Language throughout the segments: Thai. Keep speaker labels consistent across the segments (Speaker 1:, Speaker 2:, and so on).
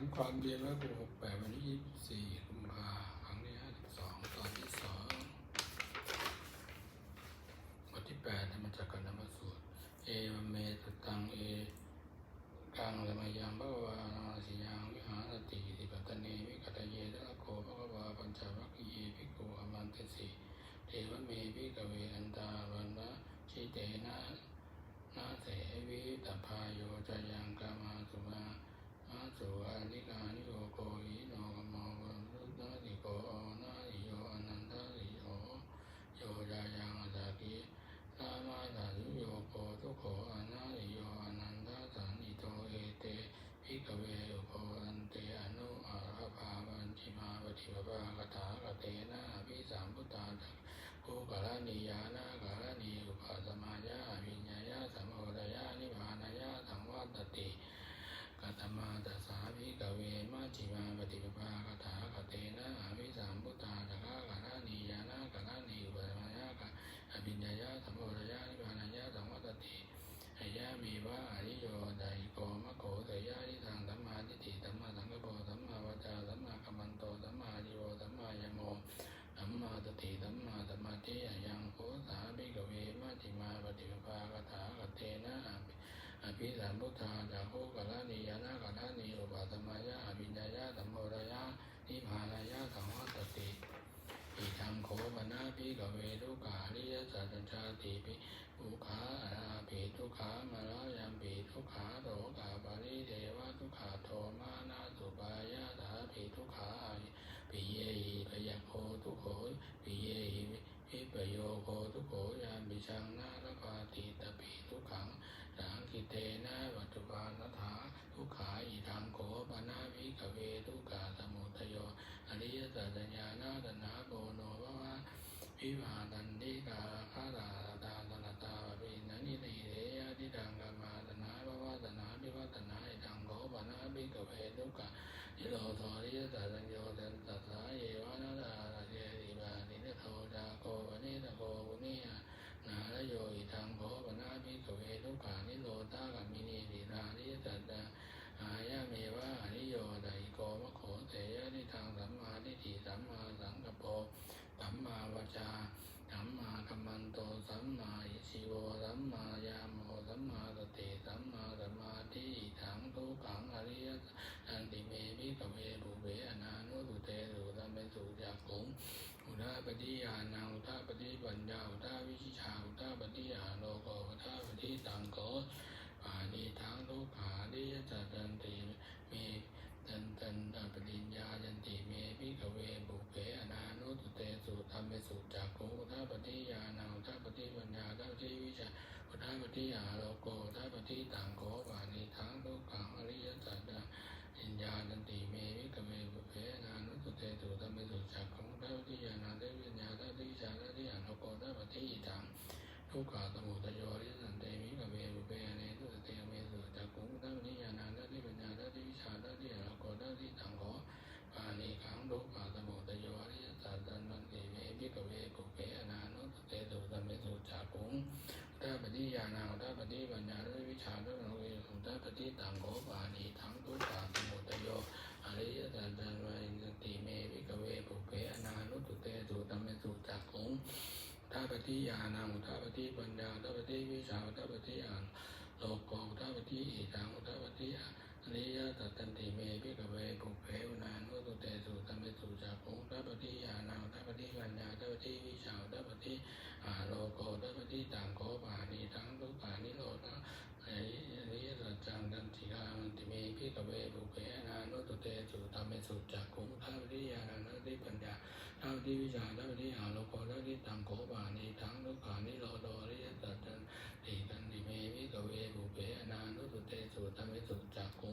Speaker 1: ามความเรียนว่ากูหกแปดวันที่ยี่สิบสี่กุมภาครั้งที่ห้าสิบสองตอนที่สองบทที่แปดธรรมจักรนามสูตร เอวเมตตังเอกังธรรมายังภวานาสิยังวิหารติติปัตตเนวิกัตเยตะโกภควาปัญจวัคคีเยภิกขุอมันตสีเทวเมภิกเวอันตาวันวะชิเตนะนาเสวิตพายโยจยังกามาสุมา อาสุอานิกานิโยโกหิโนกมโวรุตนาติโกนาติโยอนันตาติโยโยยายังอาสากิลามาตาสุโยโกทุโขอนาติโยอนันตาสันนิโตเอเตภิกขเวอุโพอันเตอนุอาราภาวันจิมาปฏิปภาคถาก เตนะพิสามพุทธาจักภูกรณียานะกรณีอุปสมายาวิญญายาสัมโอดยานิพานายาสังวัตติกัตมาตสาภิกเวมาจิมาปฏิปภาคถาคเตนะอาวิสามพุทธาตะคะกะนานียานากะนานีอุปมายากะอภิญญายาสัมโพธยานิพพานายาสังวัตติอายามีวะอริโยไดโกมะโกเตยาทิทางสัมมาทิฏฐิสัมมาสังกัปโปสัมมาวาจาสัมมากัมมันโตสัมมาอาจิโวสัมมายโมสัมมาสติสัมมาสมาธิอายังโคสาภิกเวมาจิมาปฏิปภาคถาคเตนะอาภิ อภิสามพุทธาจากโคกะละนียานากะละนีอุปาสมายะอภิญญายะสัมโพธยะนิพพานายะสังวัตติอิทังโคปนาภิก เวทุกาลิยสัจจาติปิอุขาอาภิทุกขามาลายัมปิทุกขาโตกาปาริเทวะทุกขาโทมานาสุปายะสาภิทุกขาปิเยหิปยโคทุกโขปิเยหิวิปโยโคทุกโขยามปิชังนาลปาติตปิทุกขังสังกิเตนะวัตุปานถาทุกขาอิทังโขปนาวิกเวทุกขาสมุทโยอริยสัจญาณาตนาโกโน วะวิวาตันติกาคาตาตาตนาตาวินันิติเรยติดังกามาตนาภวะตนาวิวัตนาอิทังโขปนาวิกเวทุกขานิโรธอริยสัจโยตันตัสสาเยวานาตาเจติบานิโทดาโกวนิตโกวุนิย นาลโยอิทังโภปนาภิกขเวทุกขานิโรธากัมมินีตินานิจัตตาอายะเมวะอนิโยไดโกมะโขเตยะนิทางสัมมาทิฏฐิสัมมาสังกัปโปสัมมาวาจาสัมมากัมมันโตสัมมาอิชิโวสัมมายาโมสัมมาสติสัมมาสมาธิอิทังทุกขังอริยสันติเมภิกขเวบุเบอนานุสุเตสุสัมเปสุจักขุง อุทาป ฏิยานาอุทาปฏิปัญญาอุทาวิชิชาอุทาปฏิยาโลโกอุทาปฏิตังโกปานิทังทุกขาดิยจัตันติเมตันตันตปริญญายันติเมพิกเวบุเพอนานุตเตสุธรรมเมสุจักขุอุทาปฏิยานาอุทาปฏิปัญญาอุทาปฏิวิชาอุทาปฏิยาโลโกอุทาปฏิตังโกปานิทังทุกขังอริยสัจจา ปัญญาตันติเมวิกเมบุเพนานุสุเตตุตัมเมสุจักขุงทัพทิยานาเตวิญญาทัพทิชาทัพทิอนุโกทัพทิอิทังทุกขาสมุทโยริสันเตมิกเมบุเพเนตุสเตเมสุจักขุงทัพทิยานาทัพทิปัญญาทัพทิวิชาทัพทิอนุโกทัพทิตังโกปานิขังทุกขาสมุทโยริสันตันมันติเมวิกเมบุเพนานุสุเตตุตัมเมสุจักขุง ทัปฏิญาณังทัปฏิปัญญาทัปวิชาทัปโนเวสุ ทิตังโกปานิทังทุกขาสมุตโยอริยสัจจันวัยติเมวิกเวปุเพอนานุตุเตสุตัมเมสุจักขุงทัปฏิยานังทัปฏิปัญญาทัปฏิวิชาทัปฏิอันโลกโกทัปฏิอิทังทัปฏิอริยสัจจันติเมวิกเวปุเพอนานุตุเตสุตัมเมสุจักขุงทัปฏิญาณังทัปฏิปัญญาทัปฏิวิชาทัปฏิ อาโลโกทัปฏิตังโกปานิทังทุกขานิโรธาไอริยสัจจังดันติกามันติเมพิกเวบุเพนานุตุเตสุธรรมเมสุจักขุทัปฏิญาณังทัปฏิปัญญาิวิชาทัปฏิอาโลโกทัปฏิตังโกปานิทังทุกขานิโรธาริยสัจจังติกันติเมพิกเวบุเพนานุตุเตสุธรรมเมสุจักขุ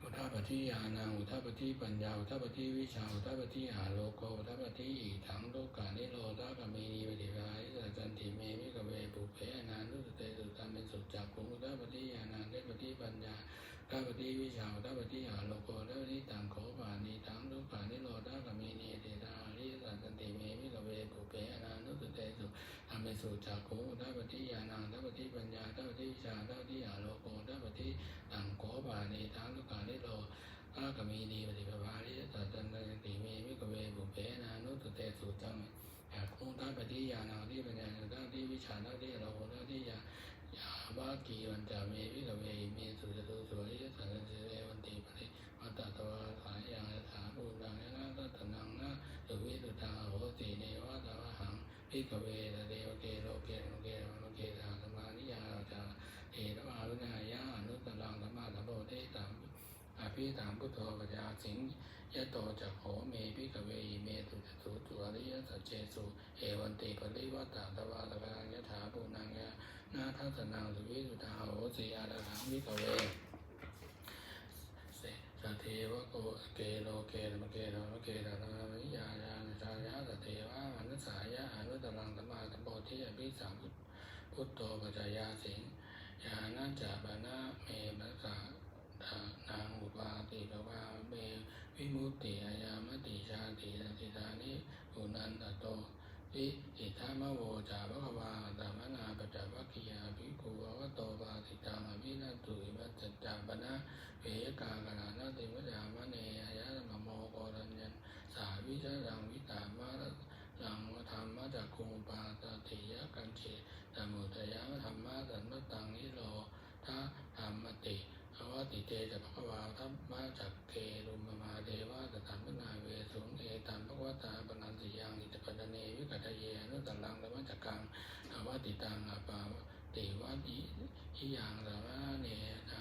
Speaker 1: อุทาปฏิญาณังอุทาปฏิปัญญาอุทาปฏิวิชาอุทาปฏิหาโลโกอุทาปฏิอิทังโลกานิโรธากามินีปฏิภาอิสัจจันติเมวิกเวปุเพอนานุสเตสุตัมเป็นสุจักขุงอุทาปฏิญาณังเทปฏิปัญญา อุทาปฏิวิชาอุทาปฏิหาโลโกอุทาปฏิตังโขปานิทังโลกานิโรธากามินีเตตาอิสัจจันติเมวิกเวปุเพอนานุสเตสุตัมเป็นสุจักขุงอุทาปฏิญาณังอุทาปฏิปัญญาอุทาปฏิวิชาอุทาปฏิหาโลโกอุทาปฏิตังโขปานิทังโลกานิโรดีนีปฏิปภาลิสัตตันติเมวิกเวบุเพนานุตเตสุจังแอกคงทัปฏิญาณาที่ปัญญาทัที่วิชาทัที่เราทัที่ยายาบากีวันจาเมวิกเวเมสุจตุสุริยสันติเรวันติปริวัตตวาสายยังถาภูตังนะตัตนังนะสุวิสุตาโหติเนวะตวะหังพิกเวตเดวเกโลเกโลเกโลเกสาสมานิยาจาเอตวารุณายาอนุตตรังธรรมะธรรมโพธิตังอภิธามพุทโธปัญญาสิงยะโตจักโหเมพิกเวเมตุจตุตุอริยสัจเจสุเอวันติปริวัตตาตวาตะกังยะถาปุนังยะนา สนังสุวิสุทาโหสีอาดาทังวิกเวเสสเทวะโกเกโลเกรมเกโลเกตานามิยาญาณชายาสเทวะอนุสายะอนุตรังธรรมาธรรมโพธิอภิสามพุทโธปัจจยาสิงยานาจาบานาเมมัสสะนางอุปาติภวาเบวิมุตติอายามติชาติสิตานิอุนันตโต วิอิทามโวจาภควาตามนาปจจวัคคียาภิกขุวะโตปาติตังอภินันตุอิมัจจามปนะเวยกากนานาติมัจามเนอายะมโมโกรัญญันสาวิจารังวิตามาลังธรรมะจักคุปาตติยะกันเชตมุตยามธรรมะสันตังนิโรธรรมติ ฏิเตจะภควาทัพมาจักเกลุมมาเดวะตถามนาเวสุงเอตามภควตาปนันติยังอิตปดเนวิกัตเยนุตลังธรรมจักกังอาวติตังอาปาติวัติหิยังสามะเนนา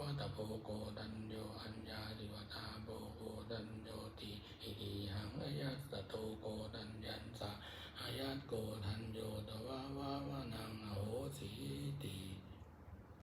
Speaker 1: วัตโพโกดัญโยอัญญาติวตาโบโกดัญโยติอิติหังอายัสโตโกดัญยันสะอายัตโกดัญโยตวาวาวานังโหสีติ